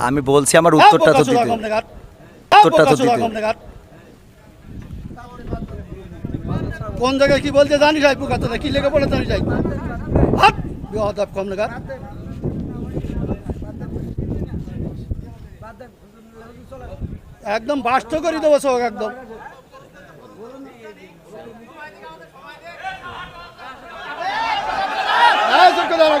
আমি বলছি আমার উত্তরটা তো দিতে। উত্তরটা তো দিতে। কোন জায়গায় কি বলতে জানি যাই পুকাতে কি লেগে পড়ে জানি যাই হাট বিহদাব কম নাগাদ একদম বাস্ত করে দেবো সব একদম হ্যাঁ, চুপ করে দাঁড়াও।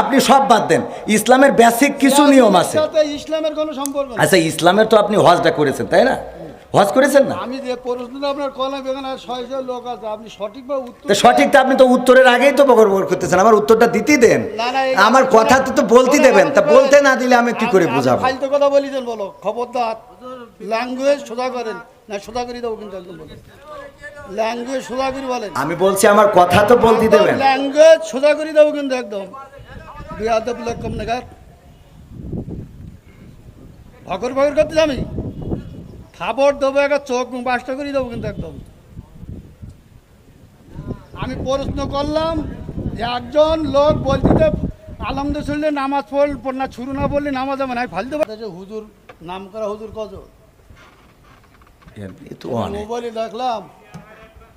আপনি সব বাদ দেন। ইসলামের বেসিক কিছু নিয়ম আছে। ইসলামের কোনো সম্পর্ক আচ্ছা ইসলামের তো আপনি হজটা করেছেন তাই না? হজ করেছেন না? আমি যে প্রশ্নটা আপনার কলাম এখানে ছয় ছয় লোক আছে আপনি সঠিকভাবে উত্তর তো সঠিকটা আপনি তো উত্তরের আগেই তো বকর করতেছেন আমার উত্তরটা দিতেই দেন। আমার কথা তো তো বলতে দেবেন তা বলতে না দিলে আমি কি করে বুঝাবো? ফালতু কথা বলিছেন বলো। খবরদার ল্যাঙ্গুয়েজ সোজা করেন। না সোজা করে দেবো কিন্তু একদম বলো। ল্যাঙ্গুয়েজ সোজা করে বলেন। আমি বলছি আমার কথা তো বলতে দেবেন। ল্যাঙ্গুয়েজ সোজা করে দেবো কিন্তু একদম। বিয়াদব লোক নাগাদ ভগর ভগর করতে আমি খাবার দেবো একটা চোখ বাসটা করে দেবো কিন্তু একদম। আমি প্রশ্ন করলাম যে একজন লোক বলতে আলমদ শুনলে নামাজ পড়ল না ছুরু না বললে নামাজ হবে না। আমি ফালতে পারছি হুজুর নাম করা হুজুর কত এ তো অনেক। মোবাইলে দেখলাম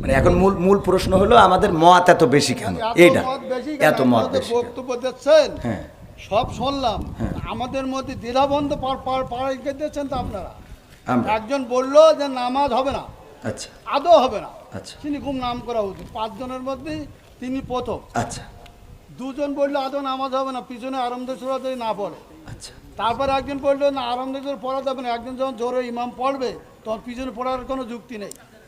মানে এখন মূল মূল প্রশ্ন হলো আমাদের মত এত বেশি কেন? এইটা। এত মত বেশি বক্তব্য দিচ্ছেন? হ্যাঁ। সব শুনলাম। আমাদের মধ্যে দ্বিধাবন্ধ পার দিচ্ছেন তো আপনারা। একজন বলল যে নামাজ হবে না। আচ্ছা। আদৌ হবে না। আচ্ছা। তিনি খুব নাম করা উচিত। পাঁচজনের মধ্যে তিনি প্রথম। আচ্ছা। দুজন বলল আদৌ নামাজ হবে না পিছনে আরামদের সুরাতে না পড়ে। আচ্ছা। তারপর একজন বলল না আরামদের পড়া যাবে না। একজন যখন জোরে ইমাম পড়বে তখন পিছনে পড়ার কোনো যুক্তি নেই।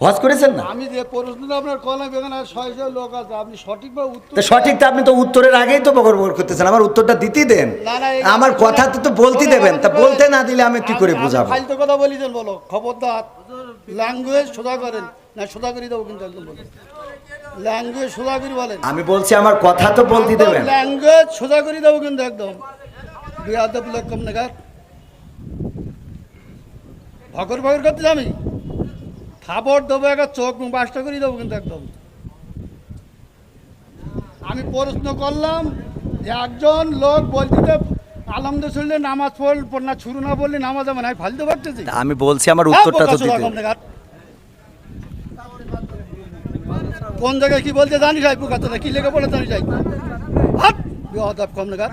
হজ করেছেন না? আমি যে প্রশ্নটা আপনার কলাম এখানে ছয় ছয় লোক আছে আপনি সঠিকভাবে উত্তর তো সঠিকটা আপনি তো উত্তরের আগেই তো বকর করতেছেন আমার উত্তরটা দিতেই দেন। না, না, আমার কথা তো তো বলতে দেবেন তা বলতে না দিলে আমি কি করে বুঝাবো? ফালতু কথা বলিছেন বলো খবরদার। ল্যাঙ্গুয়েজ সোজা করেন। না সোজা করে দেবো কিন্তু একদম বলো। ল্যাঙ্গুয়েজ সোজা করে বলেন। আমি বলছি আমার কথা তো বলতে দেবেন। ল্যাঙ্গুয়েজ সোজা করে দেবো কিন্তু একদম। বিয়াদব লোক কম নাগাদ ভগর ভগর করতে আমি খাবার দেবো একটা চোখ বাসটা করে দেবো কিন্তু একদম। আমি প্রশ্ন করলাম যে একজন লোক বলতে আলমদ শুনলে নামাজ পড়ল না ছুরু না বললে নামাজ না। আমি ফালতে পারতেছি আমি বলছি আমার উত্তরটা তো দিতে। কোন জায়গায় কি বলতে জানি যাই পুকাতে কি লেগে পড়ে জানি যাই হাট বিহদাব কম নাগাদ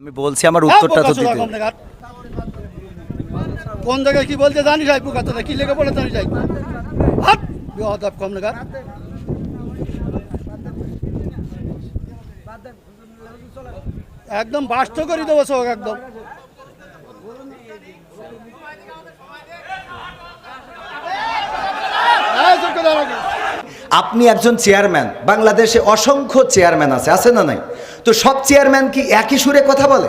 আমি বলছি আমার উত্তরটা তো হ্যাঁ, দিতে। কোন জায়গায় কি বলতে জানিস যাই পোকা তোরা কি লেগে বলে জানি যাই। বেহাদাব কম দেখার একদম বাস্ত করে দেবো সব একদম। আপনি একজন চেয়ারম্যান, বাংলাদেশে অসংখ্য চেয়ারম্যান আছে আছে না নাই? তো সব চেয়ারম্যান কি একই সুরে কথা বলে?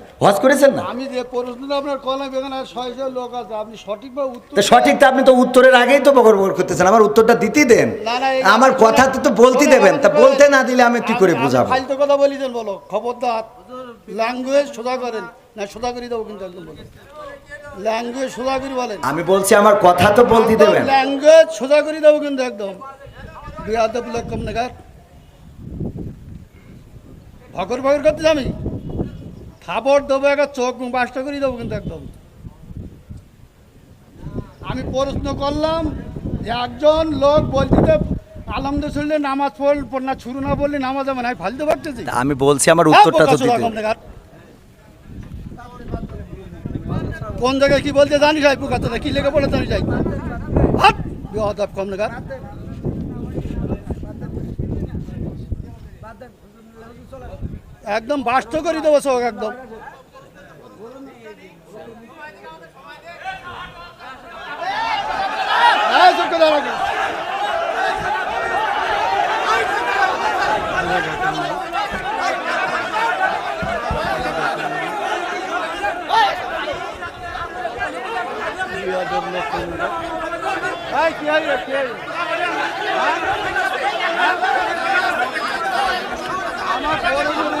হজ করেছেন না? আমি যে প্রশ্নটা আপনার কলাম এখানে ছয়শো লোক আছে আপনি সঠিকভাবে উত্তর সঠিক তো আপনি তো উত্তরের আগেই তো বকর বকর করতেছেন আমার উত্তরটা দিতেই দেন। না, না, আমার কথা তো তো বলতে দেবেন তা বলতে না দিলে আমি কি করে বুঝাবো? ফালতু কথা বলিছেন বলো খবরদার। ল্যাঙ্গুয়েজ সোজা করেন। না সোজা করে দেবো কিন্তু একদম বলো। ল্যাঙ্গুয়েজ সোজা করে বলেন। আমি বলছি আমার কথা তো বলতে দেবেন। ল্যাঙ্গুয়েজ সোজা করে দেবো কিন্তু একদম। বিয়াদব লোক কম নেগার ভকর ভকর করতে আমি খাবার দেবো একটা চোখ বাসটা করে দেবো কিন্তু একদম। আমি প্রশ্ন করলাম যে একজন লোক বলতে আলহামদুলিল্লাহ নামাজ পড়ল না শুরু না বললে নামাজ না ফালতে পারতেছি আমি বলছি আমার উত্তরটা তো হ্যাঁ, দিতে কোন জায়গায় কি বলতে জানিস কি লেগে জানিস ভাই হাট বেহদাব কম একদম বাস্ত করে দেবো সব একদম হইল, কি হইল? হ্যাঁ? হ্যাঁ? আমার